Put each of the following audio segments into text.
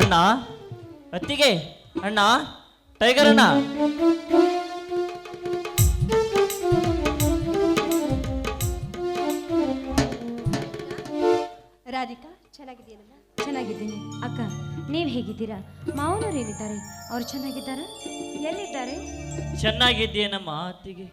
ಅಣ್ಣ? ಅತ್ತಿಗೆ? ಅಣ್ಣ? ಟೈಗರ್ ಅಣ್ಣ? ರಾಧಿಕಾ ಚೆನ್ನಾಗಿದ್ದೀನಲ್ಲ? ಚೆನ್ನಾಗಿದ್ದೀನಿ. ಅಕ್ಕ ನೀವು ಹೇಗಿದ್ದೀರಾ? ಮಾವನವ್ರು ಏನಿದ್ದಾರೆ? ಅವ್ರು ಚೆನ್ನಾಗಿದ್ದಾರಾ? ಎಲ್ಲಿದ್ದಾರೆ? ಚೆನ್ನಾಗಿದ್ದೀನಮ್ಮ ಅತ್ತಿಗೆ.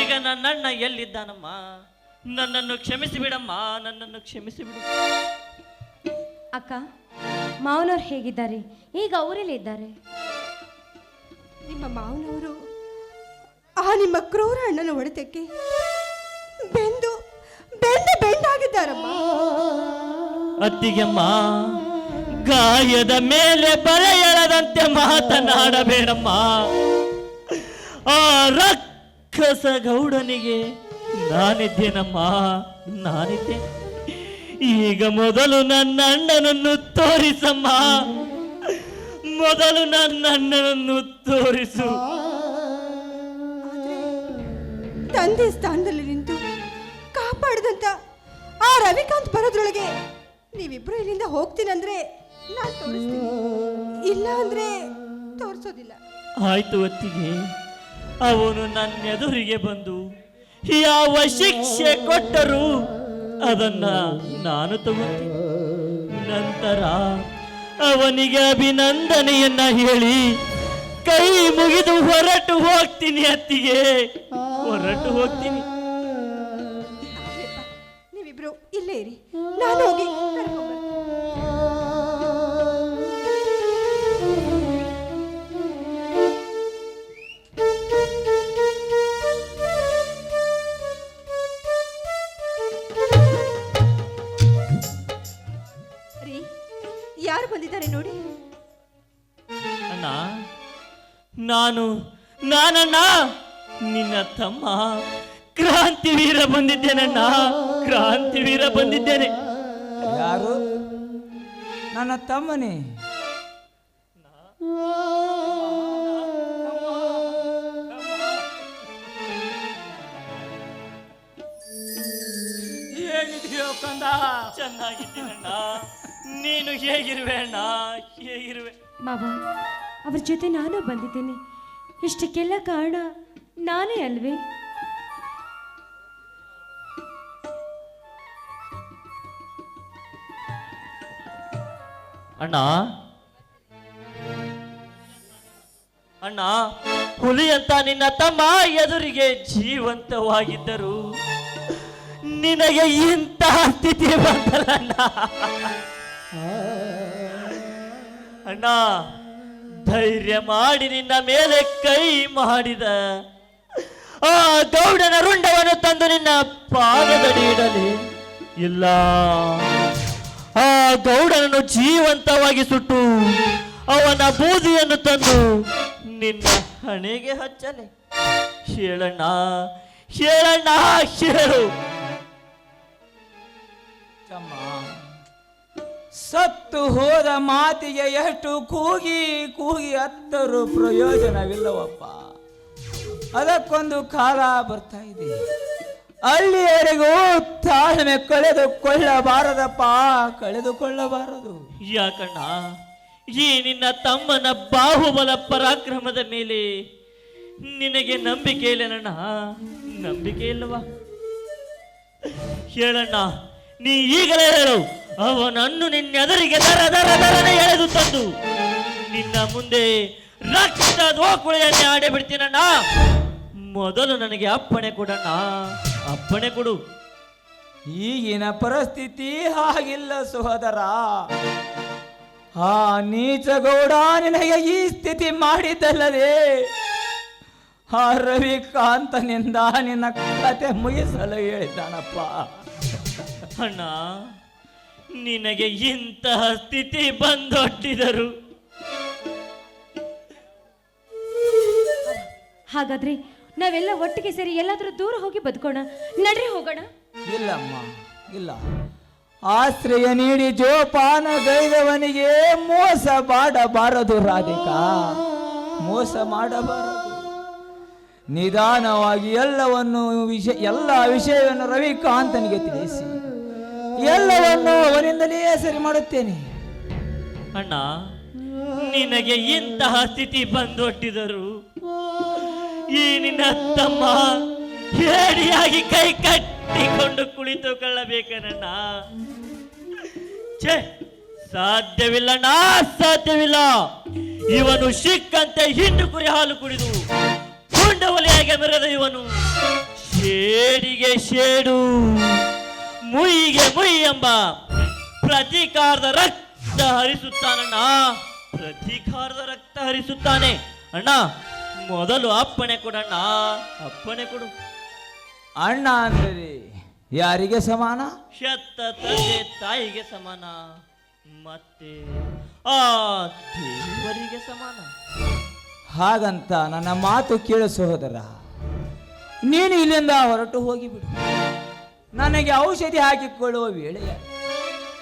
ಈಗ ನನ್ನ ಅಣ್ಣ ಎಲ್ಲಿದ್ದಾನಮ್ಮ? ನನ್ನನ್ನು ಕ್ಷಮಿಸಿ ಬಿಡಮ್ಮ ನನ್ನನ್ನು ಕ್ಷಮಿಸಿ ಬಿಡು ಅಕ್ಕ ಮಾವನವ್ರು ಹೇಗಿದ್ದಾರೆ? ಈಗ ಅವರೆಲ್ಲಿ ಇದ್ದಾರೆ. ನಿಮ್ಮ ಮಾವನವರು ಆ ನಿಮ್ಮ ಕ್ರೂರ ಅಣ್ಣನ ಹೊಡೆತಕ್ಕೆ ಬೆಂದು ಬೆಂದು ಬೆಂಡಾಗಿದ್ದಾರಮ್ಮ. ಅತ್ತಿಗೆಮ್ಮ ಗಾಯದ ಮೇಲೆ ಬಲೆ ಎಳದಂತೆ ಮಾತನಾಡಬೇಡಮ್ಮ. ಆ ರಕ್ಕಸ ಗೌಡನಿಗೆ ನಾನಿದ್ದೇನಮ್ಮ? ನಾನಿದ್ದೆ. ಈಗ ಮೊದಲು ನನ್ನ ಅಣ್ಣನನ್ನು ತೋರಿಸಮ್ಮ. ಮೊದಲು ನನ್ನ ಅಣ್ಣನನ್ನು ತೋರಿಸು. ತಂದೆ ಸ್ಥಾನದಲ್ಲಿ ನಿಂತು ಕಾಪಾಡಿದಂತ ಆ ರವಿಕಾಂತ್ ಬರೋದ್ರೊಳಗೆ ನೀವಿಬ್ರು ಇಲ್ಲಿಂದ ಹೋಗ್ತೀನಂದ್ರೆ ನಾನು ತೋರಿಸ್ತೀನಿ. ಇಲ್ಲ ಅಂದ್ರೆ ತೋರಿಸೋದಿಲ್ಲ. ಆಯ್ತು ಹೊತ್ತಿಗೆ ಅವನು ನನ್ನ ಎದುರಿಗೆ ಬಂದು ಯಾವ ಶಿಕ್ಷೆ ಕೊಟ್ಟರು? ಅದನ್ನ ನಾನು ತಗೊಂಡೆ ನಂತರ ಅವನಿಗೆ ಅಭಿನಂದನೆಯನ್ನ ಹೇಳಿ ಕೈ ಮುಗಿದು ಹೊರಟು ಹೋಗ್ತೀನಿ ಅತ್ತಿಗೆ. ಹೊರಟು ಹೋಗ್ತೀನಿ. ನೀವಿಬ್ರು ಇಲ್ಲೇ ಇರಿ. ನಾನು ಹೋಗಿ ನಾನು ನಾನಣ್ಣ ನಿನ್ನ ತಮ್ಮ. ಕ್ರಾಂತಿ ಕ್ರಾಂತಿವೀರ ಬಂದಿದ್ದೇನಣ್ಣ ಕ್ರಾಂತಿವೀರ ಬಂದಿದ್ದೇನೆ. ಯಾರು? ನನ್ನ ತಮ್ಮನೇ. ಹೇಗಿದೆಯೋ ಕಂದ? ಚೆನ್ನಾಗಿದ್ದೀನಣ್ಣ. ನೀನು ಹೇಗಿರುವೆ ಅಣ್ಣ? ಹೇಗಿರುವೆ? ಬಾಬಾ ಅವ್ರ ಜೊತೆ ನಾನು ಬಂದಿದ್ದೀನಿ. ಇಷ್ಟಕ್ಕೆಲ್ಲ ಕಾರಣ ನಾನೇ ಅಲ್ವೇ? ಅಣ್ಣ? ಅಣ್ಣ ಹುಲಿ ಅಂತ ನಿನ್ನ ತಮ್ಮ ಎದುರಿಗೆ ಜೀವಂತವಾಗಿದ್ದರು. ನಿನಗೆ ಇಂತಹ ಸ್ಥಿತಿ ಅಣ್ಣ? ಅಣ್ಣ ಧೈರ್ಯ ಮಾಡಿ ನಿನ್ನ ಮೇಲೆ ಕೈ ಮಾಡಿದ ಆ ಗೌಡನ ರುಂಡವನ್ನು ತಂದು ನಿನ್ನ ಪಾದದಡಿ ಇಡಲಿ. ಇಲ್ಲ. ಆ ಗೌಡನನ್ನು ಜೀವಂತವಾಗಿ ಸುಟ್ಟು ಅವನ ಬೂದಿಯನ್ನು ತಂದು ನಿನ್ನ ಹಣೆಗೆ ಹಚ್ಚಲೆ. ಹೇಳಣ್ಣ ಹೇಳಣ್ಣ, ಹೇಳು. ಸತ್ತು ಹೋದ ಮಾತಿಗೆ ಎಷ್ಟು ಕೂಗಿ ಕೂಗಿ ಹತ್ತರು ಪ್ರಯೋಜನವಿಲ್ಲವಪ್ಪ. ಅದಕ್ಕೊಂದು ಕಾಲ ಬರ್ತಾ ಇದೆ. ಅಲ್ಲಿಯವರೆಗೂ ತಾಳ್ಮೆ ಕಳೆದುಕೊಳ್ಳಬಾರದಪ್ಪ, ಕಳೆದುಕೊಳ್ಳಬಾರದು. ಯಾಕಣ್ಣ ಈ ನಿನ್ನ ತಮ್ಮನ ಬಾಹುಬಲ ಪರಾಕ್ರಮದ ಮೇಲೆ ನಿನಗೆ ನಂಬಿಕೆ ಇಲ್ಲಣ್ಣ ನಂಬಿಕೆ ಇಲ್ಲವಾ? ಹೇಳಣ್ಣ, ನೀ ಈಗಲೇ ಹೇಳು. ಅವನನ್ನು ನಿನ್ನೆದರಿಗೆ ದರ ದರ ದರನೆ ಎಳೆದು ತಂದು. ನಿನ್ನ ಮುಂದೆ ರಕ್ತ ದೋಕುಳಿಯನ್ನೇ ಆಡಿ ಬಿಡ್ತೀನಣ್ಣ ಮೊದಲು ನನಗೆ ಅಪ್ಪಣೆ ಕೊಡಣ್ಣ. ಅಪ್ಪಣೆ ಕೊಡು. ಈಗಿನ ಪರಿಸ್ಥಿತಿ ಹಾಗಿಲ್ಲ ಸಹೋದರ. ಆ ನೀಚಗೌಡ ನಿನಗೆ ಈ ಸ್ಥಿತಿ ಮಾಡಿದ್ದಲ್ಲದೆ ಆ ರವಿಕಾಂತನಿಂದ ನಿನ್ನ ಕತೆ ಮುಗಿಸಲು ಹೇಳಿದ್ದಾನಪ್ಪ. ಅಣ್ಣ ನಿನಗೆ ಇಂತಹ ಸ್ಥಿತಿ ಬಂದೊಟ್ಟಿದರು. ಹಾಗಾದ್ರೆ ನಾವೆಲ್ಲ ಒಟ್ಟಿಗೆ ಸೇರಿ ಎಲ್ಲಾದ್ರೂ ದೂರ ಹೋಗಿ ಬದುಕೋಣ ನಡ್ರಿ ಹೋಗೋಣ. ಇಲ್ಲಮ್ಮ ಇಲ್ಲ. ಆಶ್ರಯ ನೀಡಿ ಜೋಪಾನ ಗೈದವನಿಗೆ ಮೋಸ ಮಾಡಬಾರದು ರಾಧಿಕಾ. ಮೋಸ ಮಾಡಬಾರದು. ನಿಧಾನವಾಗಿ ಎಲ್ಲವನ್ನು ವಿಷಯ ಎಲ್ಲ ವಿಷಯವನ್ನು ರವಿಕಾಂತನಿಗೆ ತಿಳಿಸಿ. ಎಲ್ಲವನ್ನು ಅವನಿಂದಲೇ ಸರಿ ಮಾಡುತ್ತೇನೆ. ಅಣ್ಣ, ನಿನಗೆ ಇಂತಹ ಸ್ಥಿತಿ ಬಂದೊಟ್ಟಿದರು ಈ ನಿನ್ನ ತಮ್ಮ ಹೇಡಿಯಾಗಿ ಕೈ ಕಟ್ಟಿಕೊಂಡು ಕುಳಿತುಕೊಳ್ಳಬೇಕನಣ್ಣ? ಛೇ, ಸಾಧ್ಯವಿಲ್ಲಣ್ಣ, ಸಾಧ್ಯವಿಲ್ಲ. ಇವನು ಸಿಕ್ಕಂತೆ ಹಿಂಡು ಕುರಿ ಹಾಲು ಕುಡಿದು ಕುಂಡವಲಿಯಾಗಿ ಮೆರೆದ ಇವನು ಶೇಡಿಗೆ ಶೇಡು. ಮುಯಿಗೆ ಮುಯಿ ಎಂಬ ಪ್ರತೀಕಾರದ ರಕ್ತ ಹರಿಸುತ್ತಾನಣ್ಣ. ಪ್ರತೀಕಾರದ ರಕ್ತ ಹರಿಸುತ್ತಾನೆ. ಅಣ್ಣ ಮೊದಲು ಅಪ್ಪಣೆ ಕೊಡಣ್ಣ. ಅಪ್ಪಣೆ ಕೊಡು. ಅಣ್ಣ ಅಂದರೆ ಯಾರಿಗೆ ಸಮಾನ? ಶತ್ತ ತಂದೆ ತಾಯಿಗೆ ಸಮಾನ. ಮತ್ತೆ ಆ ದೇವರಿಗೆ ಸಮಾನ. ಹಾಗಂತ ನನ್ನ ಮಾತು ಕೇಳು ಸಹೋದರ. ನೀನು ಇಲ್ಲಿಂದ ಹೊರಟು ಹೋಗಿಬಿಡು. ನನಗೆ ಔಷಧಿ ಹಾಕಿಕೊಳ್ಳುವ ವೇಳೆ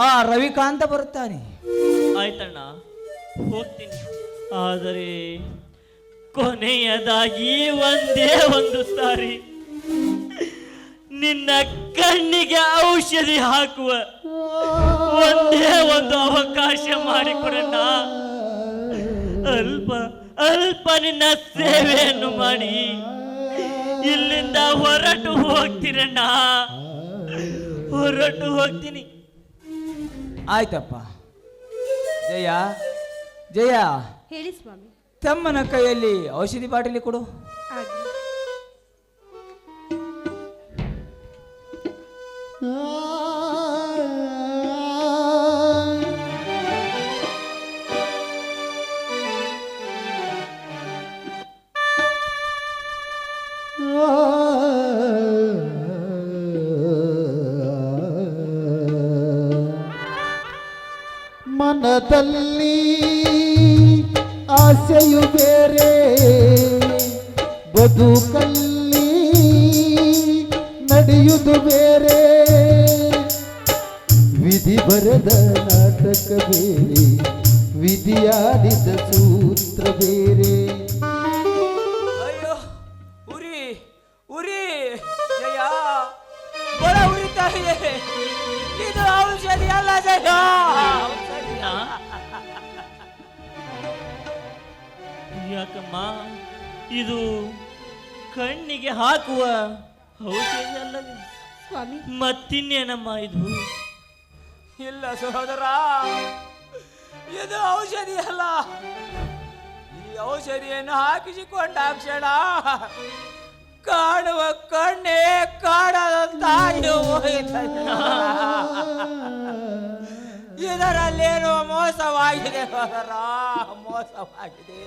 ಆ ರವಿಕಾಂತ ಬರುತ್ತಾನೆ. ಆಯ್ತಣ್ಣ, ಹೋಗ್ತೀನಿ. ಆದರೆ ಕೊನೆಯದಾಗಿ ಒಂದೇ ಒಂದು ಸಾರಿ ನಿನ್ನ ಕಣ್ಣಿಗೆ ಔಷಧಿ ಹಾಕುವ ಒಂದೇ ಒಂದು ಅವಕಾಶ ಮಾಡಿಕೊಡಣ್ಣ. ಅಲ್ಪ ಅಲ್ಪ ನಿನ್ನ ಸೇವೆಯನ್ನು ಮಾಡಿ. ಇಲ್ಲಿಂದ ಹೊರಟು ಹೋಗ್ತೀರಣ್ಣ. ಹೊರಟು ಹೋಗ್ತೀನಿ. ಆಯ್ತಪ್ಪ. ಜಯ ಜಯ. ಹೇಳಿ ಸ್ವಾಮಿ. ತಮ್ಮನ ಕೈಯಲ್ಲಿ ಔಷಧಿ ಬಾಟಲಿ ಕೊಡು. ಆಗ್ಲಿ ಮನದಲ್ಲಿ ಆಸೆಯು ಬೇರೆ, ಬದುಕಲ್ಲಿ ನಡೆಯುವುದು ಬೇರೆ. ವಿಧಿ ಬರೆದ ನಾಟಕ ಬೇರೆ ವಿಧಿಯಾಡಿದ ಸೂತ್ರ ಬೇರೆ. ಅಯ್ಯೋ, ಉರಿ ಉರಿ, ಜಯ. ಬಡ ಉರಿತಾ ಇದೆ ಇದು ಔಷಧಿ ಅಲ್ಲ ಜಯ. ಯಾಕಮ್ಮ ಇದು ಕಣ್ಣಿಗೆ ಹಾಕುವ ಔಷಧಿ ಅಲ್ಲವೇ ಸ್ವಾಮಿ. ಮತ್ತಿನ್ನೇನಮ್ಮ ಇದು? ಇಲ್ಲ ಸಹೋದರ ಇದು ಔಷಧಿ ಅಲ್ಲ. ಈ ಔಷಧಿಯನ್ನು ಹಾಕಿಸಿಕೊಂಡಾಕ್ಷಣ ಕಾಣುವ ಕಣ್ಣೇ ಕಾಣದಂತಾಗಿ ಹೋಯಿತಣ್ಣ. ಇದರಲ್ಲೇನೋ ಮೋಸವಾಗಿದೆ ಸಹೋದರ ಮೋಸವಾಗಿದೆ.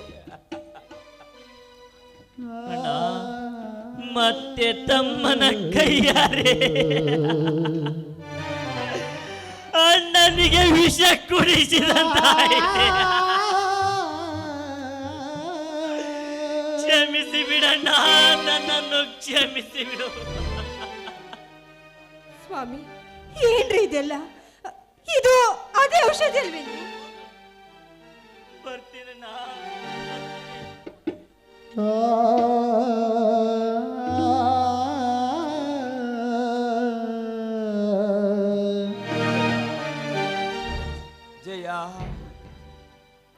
ಮತ್ತೆ ತಮ್ಮನ ಕೈಯಾರೆ. ಅಣ್ಣನಿಗೆ ವಿಷ ಕುಡಿಸಿದಂತಾಯಿತೆ ಕ್ಷಮಿಸಿ ಬಿಡಣ್ಣ ನನ್ನನ್ನು ಕ್ಷಮಿಸಿ ಬಿಡು. ಸ್ವಾಮಿ ಏನ್ರಿ ಇದೆಲ್ಲ? ಇದು ಅದೇ ಔಷಧಿ ಅಲ್ವೇನ್ರಿ? ಬರ್ತೀನಣ್ಣ. ಜಯ.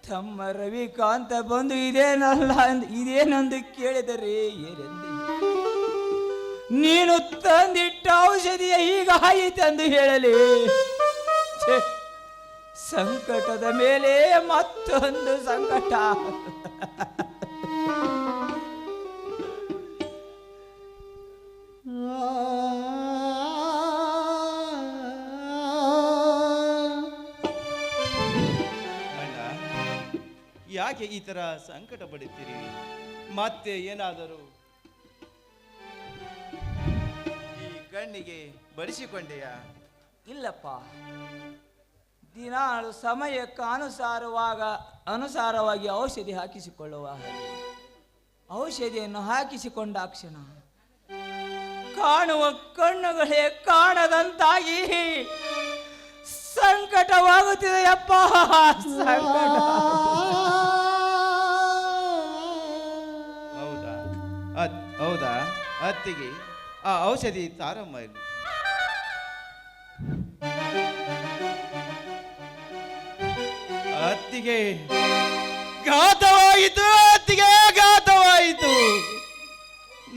ತಮ್ಮ ರವಿಕಾಂತ ಬಂದು ಇದೇನಲ್ಲ ಇದೇನೊಂದು ಕೇಳಿದರೆ ಏನೆಂದೆ? ನೀನು ತಂದಿಟ್ಟ ಔಷಧಿಯ ಈಗ ಆಯಿತೆಂದು ಹೇಳಲಿ. ಸಂಕಟದ ಮೇಲೆ ಮತ್ತೊಂದು ಸಂಕಟ. ಯಾಕೆ ಈ ತರ ಸಂಕಟ ಪಡುತ್ತೀರಿ ಮತ್ತೆ ಏನಾದರೂ? ಈ ಕಣ್ಣಿಗೆ ಬಡಿಸಿಕೊಂಡೆಯಾ? ಇಲ್ಲಪ್ಪ. ದಿನಾಳು ಸಮಯಕ್ಕೆ ಅನುಸಾರವಾಗ ಅನುಸಾರವಾಗಿ ಔಷಧಿ ಹಾಕಿಸಿಕೊಳ್ಳುವ ಔಷಧಿಯನ್ನು ಹಾಕಿಸಿಕೊಂಡ ಕ್ಷಣ ಕಾಣುವ ಕಣ್ಣುಗಳೇ ಕಾಣದಂತಾಗಿ ಸಂಕಟವಾಗುತ್ತಿದೆಯಪ್ಪ. ಸಂಕಟ. ಅತ್ತಿಗೆ ಆ ಔಷಧಿ ತಾರಮ್ಮ ಇಲ್ಲಿ ಅತ್ತಿಗೆ ಘಾತವಾಯಿತು ಅತ್ತಿಗೆ ಘಾತವಾಯಿತು.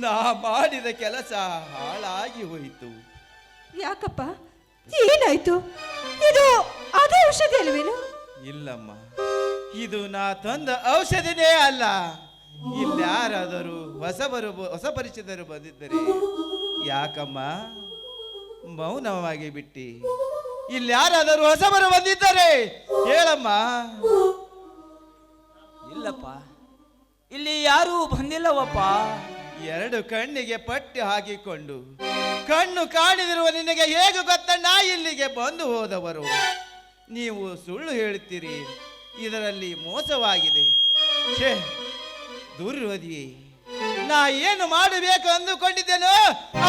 ನಾ ಮಾಡಿದ ಕೆಲಸ ಹಾಳಾಗಿ ಹೋಯಿತು. ಯಾಕಪ್ಪ? ಏನಾಯ್ತು? ಇದು ಅದೇ ಔಷಧಿ ಅಲ್ವೇನು? ಇಲ್ಲಮ್ಮ ಇದು ನಾ ತಂದ ಔಷಧಿನೇ ಅಲ್ಲ. ಇಲ್ಲಿ ಯಾರಾದರೂ ಹೊಸಬರು ಹೊಸ ಪರಿಚಿತರು ಬಂದಿದ್ದರೆ ಯಾಕಮ್ಮ? ಮೌನವಾಗಿ ಬಿಟ್ಟಿ. ಇಲ್ಲಿ ಯಾರಾದರೂ ಹೊಸಬರು ಬಂದಿದ್ದಾರೆ ಹೇಳಮ್ಮ. ಇಲ್ಲಪ್ಪ. ಇಲ್ಲಿ ಯಾರೂ ಬಂದಿಲ್ಲವಪ್ಪ. ಎರಡು ಕಣ್ಣಿಗೆ ಪಟ್ಟಿ ಹಾಕಿಕೊಂಡು ಕಣ್ಣು ಕಾಣಿದಿರುವ ನಿನಗೆ ಹೇಗೆ ಗೊತ್ತಣ್ಣ ಇಲ್ಲಿಗೆ ಬಂದು ಹೋದವರು? ನೀವು ಸುಳ್ಳು ಹೇಳುತ್ತೀರಿ. ಇದರಲ್ಲಿ ಮೋಸವಾಗಿದೆ. ಛೇ ದುರ್ವದಿ ನಾ ಏನು ಮಾಡಬೇಕು ಅಂದುಕೊಂಡಿದ್ದೇನೋ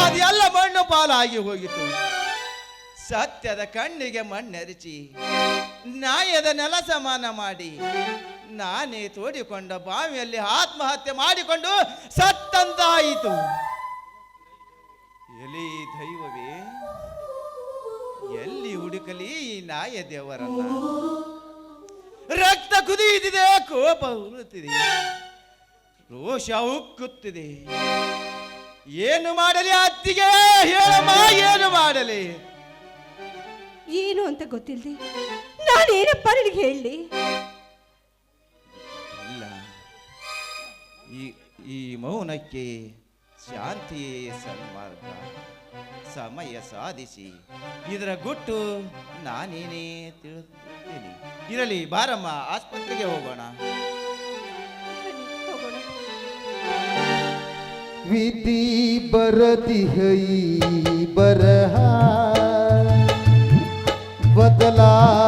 ಅದೆಲ್ಲ ಮಣ್ಣು ಪಾಲಾಗಿ ಹೋಗಿತ್ತು. ಸತ್ಯದ ಕಣ್ಣಿಗೆ ಮಣ್ಣೆರಚಿ, ನಾಯದ ನೆಲ ಸಮಾನ ಮಾಡಿ, ನಾನೇ ತೋಡಿಕೊಂಡ ಬಾವಿಯಲ್ಲಿ ಆತ್ಮಹತ್ಯೆ ಮಾಡಿಕೊಂಡು ಸತ್ತಂತಾಯಿತು. ಎಲಿ ದೈವವೇ, ಎಲ್ಲಿ ಹುಡುಕಲಿ ಈ ನಾಯ ದೇವರನ್ನ? ರಕ್ತ ಕುದಿಯುತ್ತಿದೆ ಕೋಪ ಉರುತ್ತಿದೆ ರೋಷ ಉಕ್ಕುತ್ತಿದೆ. ಏನು ಮಾಡಲಿ ಅತ್ತಿಗೆ? ಹೇಳಮ್ಮ ಏನು ಮಾಡಲಿ? ಏನು ಅಂತ ಗೊತ್ತಿಲ್ಲದೆ ನಾನೇನಪ್ಪ ನಿನಗೆ ಹೇಳಲಿ? ಅಲ್ಲ ಈ ಈ ಮೌನಕ್ಕೆ ಶಾಂತಿ ಸನ್ಮಾರ್ಗ ಸಮಯ ಸಾಧಿಸಿ. ಇದರ ಗುಟ್ಟು ನಾನೇನೇ ತಿಳಿದುತ್ತೇನೆ ಇರಲಿ ಬಾರಮ್ಮ ಆಸ್ಪತ್ರೆಗೆ ಹೋಗೋಣ. विधि बरती हई बरहा।